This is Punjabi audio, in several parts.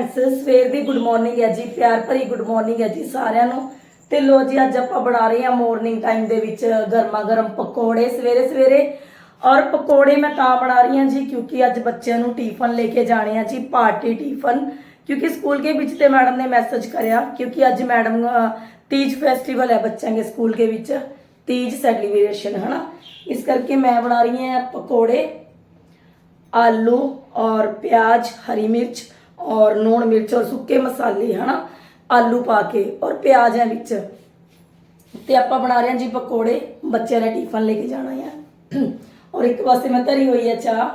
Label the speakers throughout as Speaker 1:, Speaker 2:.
Speaker 1: ਫਰੈਂਡਸ ਸਵੇਰ ਦੀ ਗੁੱਡ ਮਾਰਨਿੰਗ ਹੈ ਜੀ, ਪਿਆਰ ਭਰੀ ਗੁੱਡ ਮਾਰਨਿੰਗ ਹੈ ਜੀ ਸਾਰਿਆਂ ਨੂੰ। ਤੇ ਲੋ ਜੀ, ਅੱਜ ਆਪਾਂ ਬਣਾ ਰਹੇ ਹਾਂ ਮਾਰਨਿੰਗ ਟਾਈਮ ਦੇ ਵਿੱਚ ਗਰਮਾ ਗਰਮ ਪਕੌੜੇ ਸਵੇਰੇ ਸਵੇਰੇ। ਔਰ ਪਕੌੜੇ ਮੈਂ ਤਾਂ ਬਣਾ ਰਹੀ ਹਾਂ ਜੀ, ਕਿਉਂਕਿ ਅੱਜ ਬੱਚਿਆਂ ਨੂੰ ਟਿਫਨ ਲੈ ਕੇ ਜਾਣੇ ਆ ਜੀ ਪਾਰਟੀ ਟਿਫਨ ਕਿਉਂਕਿ ਸਕੂਲ ਦੇ ਵਿੱਚ ਤੇ ਮੈਡਮ ਨੇ ਮੈਸੇਜ ਕਰਿਆ, ਕਿਉਂਕਿ ਅੱਜ ਮੈਡਮ ਤੀਜ ਫੈਸਟੀਵਲ ਹੈ ਬੱਚਿਆਂ ਦੇ ਸਕੂਲ ਦੇ ਵਿੱਚ। ਤੀਜ ਸੈਲੀਬ੍ਰੇਸ਼ਨ ਹਨਾ? ਇਸ ਕਰਕੇ ਮੈਂ ਬਣਾ ਰਹੀ ਹਾਂ ਪਕੌੜੇ, ਆਲੂ ਔਰ ਪਿਆਜ਼, ਹਰੀ ਮਿਰਚ। ਔਰ ਨੂਣ ਮਿਰਚ ਔਰ ਸੁੱਕੇ ਮਸਾਲੇ, ਹਨਾ? ਆਲੂ ਪਾ ਕੇ ਔਰ ਪਿਆਜ਼ ਹੈ ਵਿੱਚ। ਤੇ ਆਪਾਂ ਬਣਾ ਰਹੇ ਹਾਂ ਜੀ ਪਕੌੜੇ। ਬੱਚਿਆਂ ਨੇ ਟਿਫਨ ਲੈ ਕੇ ਜਾਣਾ ਹੈ ਔਰ ਇੱਕ ਪਾਸੇ ਮੈਂ ਧਰੀ ਹੋਈ ਹੈ ਚਾਹ,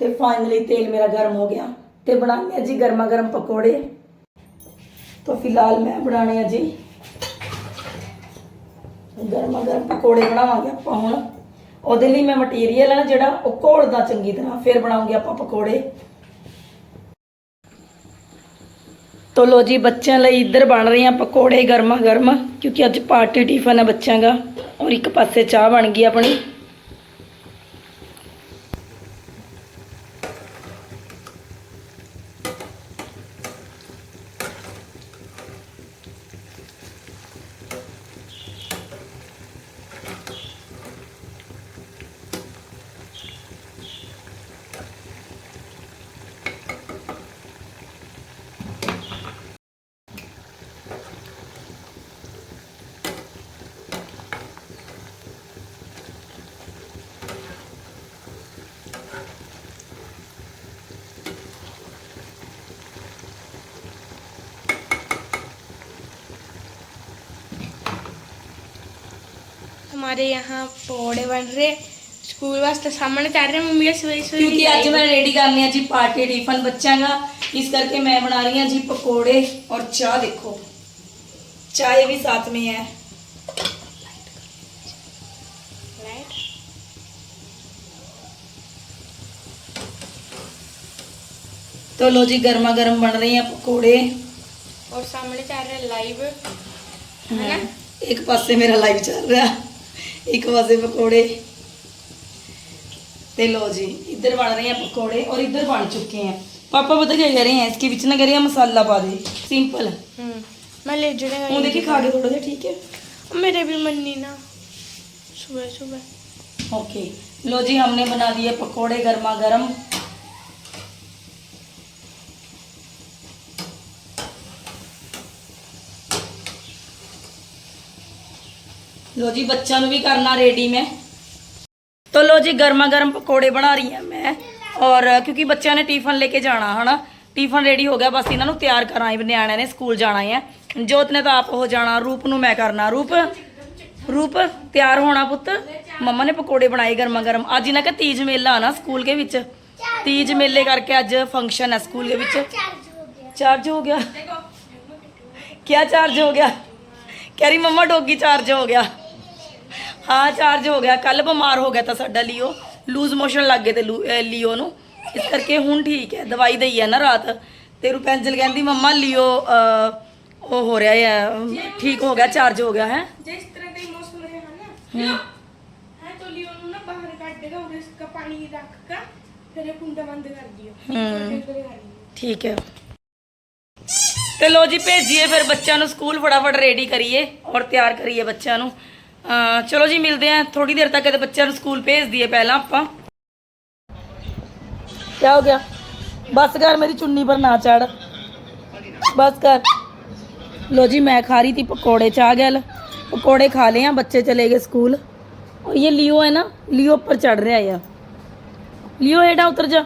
Speaker 1: ਤੇ ਫਾਈਨਲੀ ਤੇਲ ਮੇਰਾ ਗਰਮ ਹੋ ਗਿਆ। ਤੇ ਬਣਾਉਂਦੇ ਹਾਂ ਜੀ ਗਰਮਾ ਗਰਮ ਪਕੌੜੇ। ਤਾਂ ਫਿਲਹਾਲ ਮੈਂ ਬਣਾਣੇ ਆ ਜੀ। ਗਰਮਾ ਗਰਮ ਪਕੌੜੇ ਬਣਾਵਾਂਗੇ ਆਪਾਂ ਹੁਣ। ਉਹਦੇ ਲਈ ਮੈਂ ਮਟੀਰੀਅਲ ਹੈ ਜਿਹੜਾ, ਉਹ ਘੋਲਦਾ ਚੰਗੀ ਤਰ੍ਹਾਂ। ਫਿਰ ਬਣਾਉਂਗੇ ਆਪਾਂ ਪਕੌੜੇ। ਤੋ ਲੋ ਜੀ, ਬੱਚਿਆਂ ਲਈ ਇੱਧਰ ਬਣ ਰਹੇ ਆ ਪਕੌੜੇ ਗਰਮਾ ਗਰਮ ਕਿਉਂਕਿ ਅੱਜ ਪਾਰਟੀ ਟਿਫਨ ਹੈ ਬੱਚਿਆਂ ਦਾ, ਔਰ ਇੱਕ ਪਾਸੇ ਚਾਹ ਬਣ ਗਈ ਆਪਣੀ।
Speaker 2: हमारे यहाँ पकौड़े बन रहे स्कूल वास्ते सामने चल रहे मम्मी सवेरे सवेरे
Speaker 1: ਕਿਉਂਕਿ ਅੱਜ ਮੈਂ ਰੈਡੀ ਕਰਨੀ ਆ ਜੀ ਪਾਰਟੀ ਟਿਫਨ ਬੱਚਿਆਂ ਦਾ ਇਸ ਕਰਕੇ मैं बना रही हूँ जी पकोड़े और चाय देखो चाय भी साथ में है
Speaker 2: लाइट
Speaker 1: तो लो जी गर्मा गर्म बन रहे हैं पकोड़े
Speaker 2: और सामने चल रहे लाइव है ना
Speaker 1: ਇੱਕ ਪਾਸੇ ਮੇਰਾ ਲਾਈਵ ਚੱਲ ਰਿਹਾ ਇੱਕ ਪਾਸੇ ਪਕੌੜੇ ਤੇ लो जी इधर बन रहे हैं पकोड़े और इधर बन चुके हैं पापा पता क्या कह रहे हैं इसके बीच ना करिए मसाला पा दे सिंपल
Speaker 2: हम्म मैं ले जुड़ेगा
Speaker 1: वो देखिए खा के थोड़ा सा ठीक है
Speaker 2: मेरे भी मन नहीं ना सुबह सुबह
Speaker 1: ओके लो जी हमने बना दिए पकोड़े गर्मा गर्म ਲੋ ਜੀ, ਬੱਚਿਆਂ ਨੂੰ ਵੀ ਕਰਨਾ ਰੈਡੀ ਮੈਂ। ਤੋ ਲੋ ਜੀ ਗਰਮਾ ਗਰਮ ਪਕੌੜੇ ਬਣਾ ਰਹੀ ਹਾਂ ਮੈਂ। ਔਰ ਕਿਉਂਕਿ ਬੱਚਿਆਂ ਨੇ ਟਿਫਨ ਲੈ ਕੇ ਜਾਣਾ, ਹਨਾ? ਟਿਫਨ ਰੈਡੀ ਹੋ ਗਿਆ, ਬਸ ਇਹਨਾਂ ਨੂੰ ਤਿਆਰ ਕਰਾਂ ਨਿਆਣਿਆਂ ਨੇ ਸਕੂਲ ਜਾਣਾ ਹੈ ਜੋਤ ਨੇ ਤਾਂ ਆਪ ਹੋ ਜਾਣਾ, ਰੂਪ ਨੂੰ ਮੈਂ ਕਰਨਾ। ਰੂਪ ਰੂਪ, ਤਿਆਰ ਹੋਣਾ ਪੁੱਤ। ਮੰਮਾ ਨੇ ਪਕੌੜੇ ਬਣਾਏ ਗਰਮਾ ਗਰਮ ਅੱਜ ਇਹਨਾਂ ਕਾ ਤੀਜ ਮੇਲਾ ਨਾ ਸਕੂਲ ਦੇ ਵਿੱਚ। ਤੀਜ ਮੇਲੇ ਕਰਕੇ ਅੱਜ ਫੰਕਸ਼ਨ ਹੈ ਸਕੂਲ ਦੇ ਵਿੱਚ। ਚਾਰਜ ਹੋ ਗਿਆ। ਕੀ ਚਾਰਜ ਹੋ ਗਿਆ? ਕਹਿ ਰਹੀ ਮੰਮਾ ਡੋਗੀ ਚਾਰਜ ਹੋ ਗਿਆ। ਹਾਂ ਚਾਰਜ ਹੋ ਗਿਆ। ਕੱਲ ਬਿਮਾਰ ਹੋ ਗਿਆ ਤਾਂ ਸਾਡਾ ਲਿਓ। ਲੂਜ਼ ਮੋਸ਼ਨ ਲੱਗ ਗਏ ਤੇ ਲੀਓ ਨੂੰ। ਇਸ ਕਰਕੇ ਹੁਣ ਠੀਕ ਹੈ। ਦਵਾਈ ਦਈ ਹੈ ਨਾ ਰਾਤ। ਤੇ ਰੁਪੈਂਜਲ ਕਹਿੰਦੀ ਮੰਮਾ ਲੀਓ ਉਹ ਹੋ ਰਿਹਾ ਹੈ। ਠੀਕ ਹੋ ਗਿਆ ਚਾਰਜ ਹੋ ਗਿਆ ਹੈ। ਠੀਕ ਹੈ। ਤੇ ਲੋ ਜੀ ਭੇਜੀਏ ਫਿਰ ਬੱਚਿਆਂ ਨੂੰ। ਸਕੂਲ ਫਟਾਫਟ ਰੈਡੀ ਕਰੀਏ ਔਰ ਤਿਆਰ ਕਰੀਏ ਬੱਚਿਆਂ ਨੂੰ। ਚਲੋ ਜੀ ਮਿਲਦੇ ਆਂ ਥੋੜੀ ਦੇਰ ਤੱਕ ਤੇ ਬੱਚਿਆਂ ਨੂੰ ਸਕੂਲ ਭੇਜ ਦਈਏ ਪਹਿਲਾਂ ਆਪਾਂ ਕੀ ਹੋ ਗਿਆ ਬਸ ਕਰ ਮੇਰੀ ਚੁੰਨੀ ਪਰ ਨਾ ਚੜ ਬਸ ਕਰ लो जी मैं खा रही थी पकोड़े चाह गल पकोड़े खा ले हैं बच्चे चले गए स्कूल और ये लियो है ना लियो ऊपर चढ़ रहा है लियो हेडा उतर जा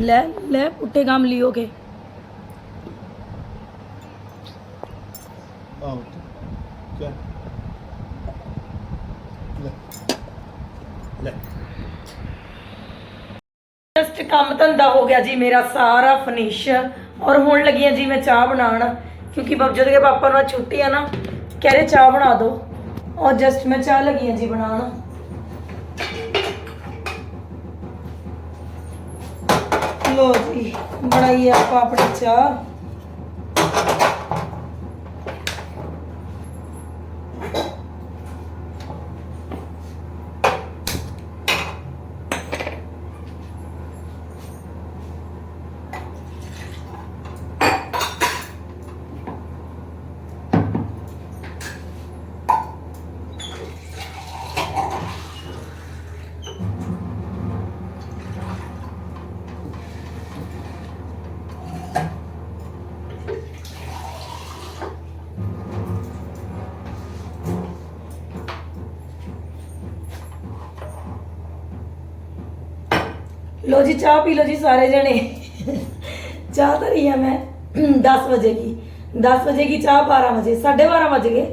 Speaker 1: ले ले पुट्टे काम लियो के
Speaker 3: ਆਹੋ ਲੈ ਲੈ
Speaker 1: ਜਸਟ ਕੰਮ ਧੰਦਾ ਹੋ ਗਿਆ ਜੀ ਮੇਰਾ ਸਾਰਾ ਫਿਨਿਸ਼ ਔਰ ਹੁਣ ਲੱਗੀ ਹਾਂ ਜੀ ਮੈਂ ਚਾਹ ਬਣਾਉਣ। ਕਿਉਂਕਿ ਬਬਜੋਤ ਦੇ ਪਾਪਾ ਨੂੰ ਅੱਜ ਛੁੱਟੀ ਆ ਨਾ, ਕਹਿ ਰਹੇ ਚਾਹ ਬਣਾ ਦਿਓ। ਔਰ ਜਸਟ ਮੈਂ ਚਾਹ ਲੱਗੀ ਹਾਂ ਜੀ ਬਣਾਉਣ। ਲੋ ਜੀ ਬਣਾਈਏ ਆਪਾਂ ਆਪਣੀ ਚਾਹ। ਲੋ ਜੀ, ਚਾਹ ਪੀ ਲੋ ਜੀ ਸਾਰੇ ਜਣੇ। ਚਾਹ ਧਰੀ ਆ ਮੈਂ 10 ਵਜੇ ਕੀ 10 ਵਜੇ ਕੀ ਚਾਹ 12 ਵਜੇ 12:30 ਵਜ ਗਏ।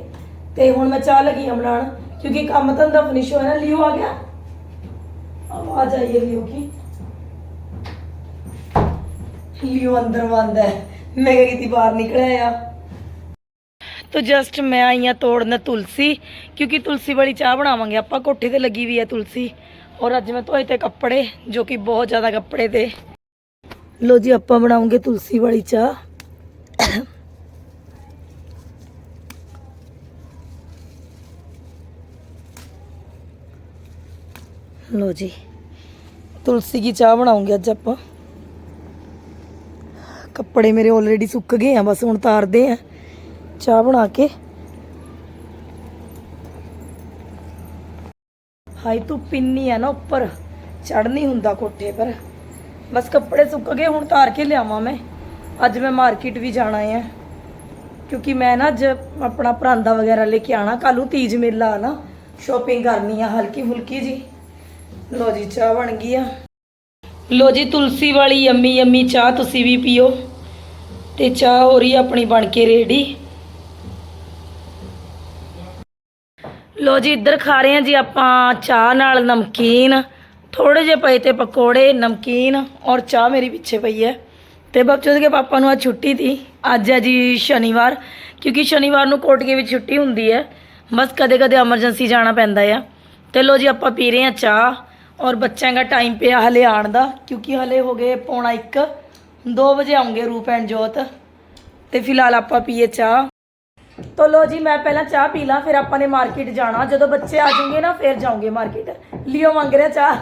Speaker 1: ਤੇ ਹੁਣ ਮੈਂ ਚਾਹ ਲੱਗੀ ਆ ਬਣਾਉਣ, ਕਿਉਂਕਿ ਕੰਮ ਧੰਦਾ ਫਿਨਿਸ਼ ਹੋਇਆ ਨਾ, ਲਿਓ ਆ ਗਿਆ। ਆਵਾਜ਼ ਆਈ ਹੈ ਲਿਓ ਕੀ? ਲਿਓ ਅੰਦਰ ਬੰਦ ਹੈ। ਮੈਂ ਕਿਹਾ ਕਿਤੇ ਬਾਹਰ ਨਿਕਲਿਆ ਆ। ਤੋ ਜਸਟ ਮੈਂ ਆਈ ਆ ਤੋੜਨ ਤੁਲਸੀ, ਕਿਉਂਕਿ ਤੁਲਸੀ ਵਾਲੀ ਚਾਹ ਬਣਾਵਾਂਗੇ ਆਪਾਂ, ਕੋਠੇ ਤੇ ਲੱਗੀ ਵੀ ਹੈ ਤੁਲਸੀ। और अज मैं धोए थे कपड़े जो कि बहुत ज़्यादा कपड़े थे लो जी आप बनाऊँगे तुलसी वाली चाह लो जी तुलसी की चाह बनाऊँगे अज आप कपड़े मेरे ऑलरेडी सुक गए हैं बस हूँ उतार दे चाह बना के ਹਾਈ ਤੂੰ ਪਿੰਨੀ ਆ ਨਾ ਉੱਪਰ। ਚੜ ਨਹੀਂ ਹੁੰਦਾ ਕੋਠੇ ਪਰ। ਬਸ ਕੱਪੜੇ ਸੁੱਕ ਗਏ, ਹੁਣ ਤਾਰ ਕੇ ਲਿਆਵਾਂ ਮੈਂ। ਅੱਜ ਮੈਂ ਮਾਰਕੀਟ ਵੀ ਜਾਣਾ ਹੈ ਕਿਉਂਕਿ ਮੈਂ ਨਾ ਅੱਜ ਆਪਣਾ ਪਰਾਂਦਾ ਵਗੈਰਾ ਲੈ ਕੇ ਆਣਾ ਨੂੰ ਤੀਜ ਮੇਲਾ ਆ ਨਾ। ਸ਼ਾਪਿੰਗ ਕਰਨੀ ਆ ਹਲਕੀ ਫੁਲਕੀ ਜੀ। ਲੋ ਜੀ, ਚਾਹ ਬਣ ਗਈ ਆ। ਲੋ ਜੀ, ਤੁਲਸੀ ਵਾਲੀ ਯੰਮੀ ਯੰਮੀ ਚਾਹ ਤੁਸੀਂ ਵੀ ਪੀਓ। ਤੇ ਚਾਹ ਹੋ ਰਹੀ ਆਪਣੀ ਬਣ ਕੇ ਰੇਡੀ। ਲੋ ਜੀ, ਇੱਧਰ ਖਾ ਰਹੇ ਆ ਜੀ ਆਪਾਂ ਚਾਹ ਨਾਲ ਨਮਕੀਨ। ਥੋੜੇ ਜਿਹੇ ਪਏ ਤੇ ਪਕੌੜੇ, ਨਮਕੀਨ ਔਰ ਚਾਹ ਮੇਰੀ ਪਿੱਛੇ ਪਈ ਹੈ। ਤੇ ਬਖਸ਼ੋਦ ਕੇ ਪਾਪਾ ਨੂੰ ਅੱਜ ਛੁੱਟੀ ਸੀ। ਅੱਜ ਹੈ ਜੀ ਸ਼ਨੀਵਾਰ, ਕਿਉਂਕਿ ਸ਼ਨੀਵਾਰ ਨੂੰ ਕੋਟਕੇ ਵਿੱਚ ਛੁੱਟੀ ਹੁੰਦੀ ਹੈ। ਬਸ ਕਦੇ ਕਦੇ ਐਮਰਜੈਂਸੀ ਜਾਣਾ ਪੈਂਦਾ ਆ। ਤੇ ਲੋ ਜੀ, ਆਪਾਂ ਪੀ ਰਹੇ ਆ ਚਾਹ ਔਰ ਬੱਚਿਆਂ ਦਾ ਟਾਈਮ ਪਿਆ ਹਲੇ ਆਉਣ ਦਾ, ਕਿਉਂਕਿ ਹਲੇ ਹੋ ਗਏ ਪੌਣਾ 1 2 ਵਜੇ ਆਉਂਗੇ ਰੂਪ ਐਂਡ ਜੋਤ। ਤੇ ਫਿਲਹਾਲ ਆਪਾਂ ਪੀਏ ਚਾਹ। ਤੋ ਲੋ ਜੀ, ਮੈਂ ਪਹਿਲਾਂ ਚਾਹ ਪੀ ਲਾਂ, ਫਿਰ ਆਪਾਂ ਨੇ ਮਾਰਕੀਟ ਜਾਣਾ। ਜਦੋਂ ਬੱਚੇ ਆ ਜਾਣਗੇ ਨਾ, ਫਿਰ ਜਾਵਾਂਗੇ ਮਾਰਕੀਟ ਲਿਓ ਮੰਗ ਰਿਹਾ ਚਾਹ।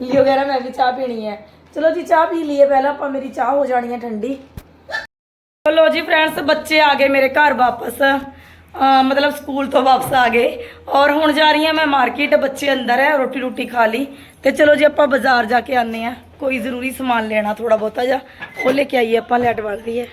Speaker 1: ਲਿਓ ਕਹਿ ਰਿਹਾ ਮੈਂ ਵੀ ਚਾਹ ਪੀਣੀ ਹੈ। ਚਲੋ ਜੀ, ਚਾਹ ਪੀ ਲਈਏ ਪਹਿਲਾਂ, ਆਪਾਂ ਮੇਰੀ ਚਾਹ ਹੋ ਜਾਣੀ ਹੈ ਠੰਡੀ। ਚਲੋ ਜੀ ਫਰੈਂਡਸ ਬੱਚੇ ਆ ਗਏ ਮੇਰੇ ਘਰ ਵਾਪਸ। ਮਤਲਬ ਸਕੂਲ ਤੋਂ ਵਾਪਸ ਆ ਗਏ। ਔਰ ਹੁਣ ਜਾ ਰਹੀ ਹਾਂ ਮੈਂ ਮਾਰਕੀਟ ਬੱਚੇ ਅੰਦਰ ਹੈ ਰੋਟੀ ਰੋਟੀ ਖਾ ਲਈ। ਤੇ ਚਲੋ ਜੀ, ਆਪਾਂ ਬਾਜ਼ਾਰ ਜਾ ਕੇ ਆਨੇ ਆ ਕੋਈ ਜ਼ਰੂਰੀ ਸਮਾਨ ਲੈਣਾ ਥੋੜਾ ਬਹੁਤਾ ਜਿਹਾ, ਉਹ ਲੈ ਕੇ ਆਈਏ ਆਪਾਂ ਲੈਟ ਵੱਲ ਰਹੀ ਹੈ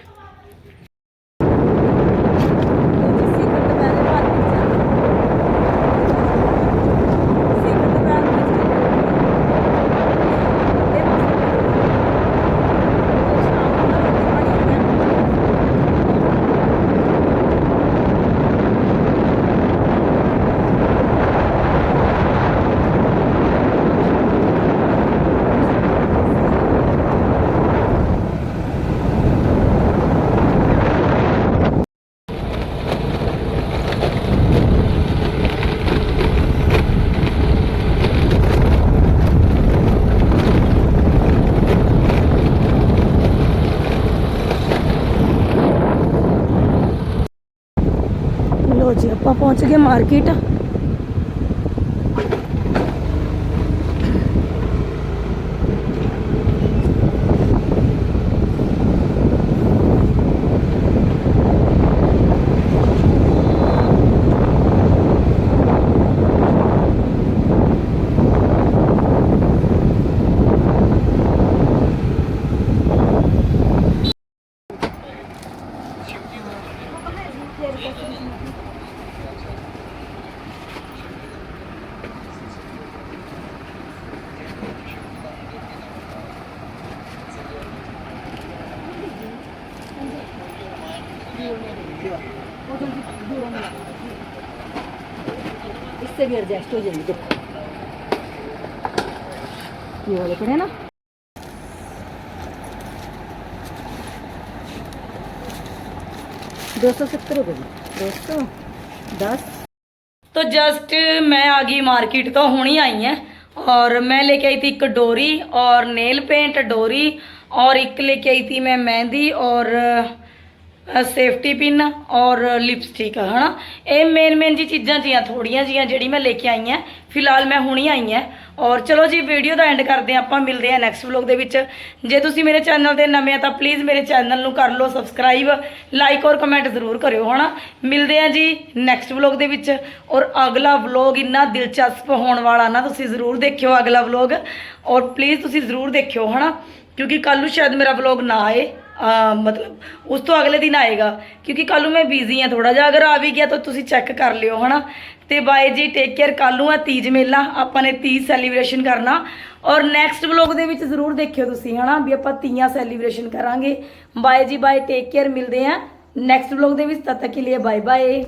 Speaker 1: ਲੋ ਜੀ ਆਪਾਂ ਪਹੁੰਚ ਗਏ ਮਾਰਕੀਟ
Speaker 4: इससे भी एडजस्ट हो जाएँगे देखो ये वाले पड़े ना दो सौ सत्तर रुपये दो सौ दस
Speaker 1: तो जस्ट मैं आ गई मार्केट तो हुणी आई है और मैं लेके आई थी एक डोरी और नेल पेंट डोरी और एक लेके आई थी मैं मेहंदी और ਸੇਫਟੀ ਪਿਨ ਔਰ ਲਿਪਸਟਿਕ ਹਨਾ? ਇਹ ਮੇਨ ਮੇਨ ਜੀ ਚੀਜ਼ਾਂ ਜੀਆਂ ਥੋੜੀਆਂ ਜੀਆਂ ਜਿਹੜੀ ਮੈਂ ਲੈ ਕੇ ਆਈ ਹਾਂ ਫਿਲਹਾਲ ਮੈਂ ਹੁਣੀ ਆਈ ਹਾਂ ਔਰ ਚਲੋ ਜੀ ਵੀਡੀਓ ਦਾ ਐਂਡ ਕਰਦੇ ਹਾਂ ਆਪਾਂ ਮਿਲਦੇ ਹਾਂ ਨੈਕਸਟ ਵਲੌਗ ਦੇ ਵਿੱਚ। ਜੇ ਤੁਸੀਂ ਮੇਰੇ ਚੈਨਲ ਤੇ ਨਵੇਂ ਆ, ਤਾਂ ਪਲੀਜ਼ ਮੇਰੇ ਚੈਨਲ ਨੂੰ ਕਰ ਲਓ ਸਬਸਕ੍ਰਾਈਬ ਲਾਈਕ ਔਰ ਕਮੈਂਟ ਜ਼ਰੂਰ ਕਰਿਓ, ਹਨਾ? ਮਿਲਦੇ ਹਾਂ ਜੀ ਨੈਕਸਟ ਵਲੌਗ ਦੇ ਵਿੱਚ। ਔਰ ਅਗਲਾ ਵਲੌਗ ਇੰਨਾ ਦਿਲਚਸਪ ਹੋਣ ਵਾਲਾ ਨਾ, ਤੁਸੀਂ ਜ਼ਰੂਰ ਦੇਖਿਓ ਅਗਲਾ ਵਲੌਗ ਔਰ ਪਲੀਜ਼ ਤੁਸੀਂ ਜ਼ਰੂਰ ਦੇਖਿਓ, ਹਨਾ? ਕਿਉਂਕਿ ਕੱਲ ਨੂੰ ਸ਼ਾਇਦ ਮੇਰਾ ਵਲੌਗ ਨਾ ਆਏ। ਮਤਲਬ ਉਸ ਤੋਂ ਅਗਲੇ ਦਿਨ ਆਏਗਾ, ਕਿਉਂਕਿ ਕੱਲ ਨੂੰ ਮੈਂ ਬਿਜ਼ੀ ਆ ਥੋੜਾ ਜਿਹਾ। ਅਗਰ ਆ ਵੀ ਗਿਆ ਤਾਂ ਤੁਸੀਂ ਚੈੱਕ ਕਰ ਲਿਓ, ਹਨਾ? ਤੇ ਬਾਏ ਜੀ ਟੇਕ ਕੇਅਰ ਕੱਲ ਨੂੰ ਆ ਤੀਜ ਮੇਲਾ, ਆਪਾਂ ਨੇ ਤੀਜ ਸੈਲੀਬ੍ਰੇਸ਼ਨ ਕਰਨਾ। ਔਰ ਨੈਕਸਟ ਵਲੌਗ ਦੇ ਵਿੱਚ ਜ਼ਰੂਰ ਦੇਖਿਓ ਤੁਸੀਂ, ਹਨਾ? ਵੀ ਆਪਾਂ ਤੀਆਂ ਸੈਲੀਬ੍ਰੇਸ਼ਨ ਕਰਾਂਗੇ। ਬਾਏ ਜੀ, ਬਾਏ ਟੇਕ ਕੇਅਰ ਮਿਲਦੇ ਆ ਨੈਕਸਟ ਵਲੌਗ ਦੇ ਵਿੱਚ। ਤਦ ਤੱਕ ਕੇ ਲਈ ਬਾਏ ਬਾਏ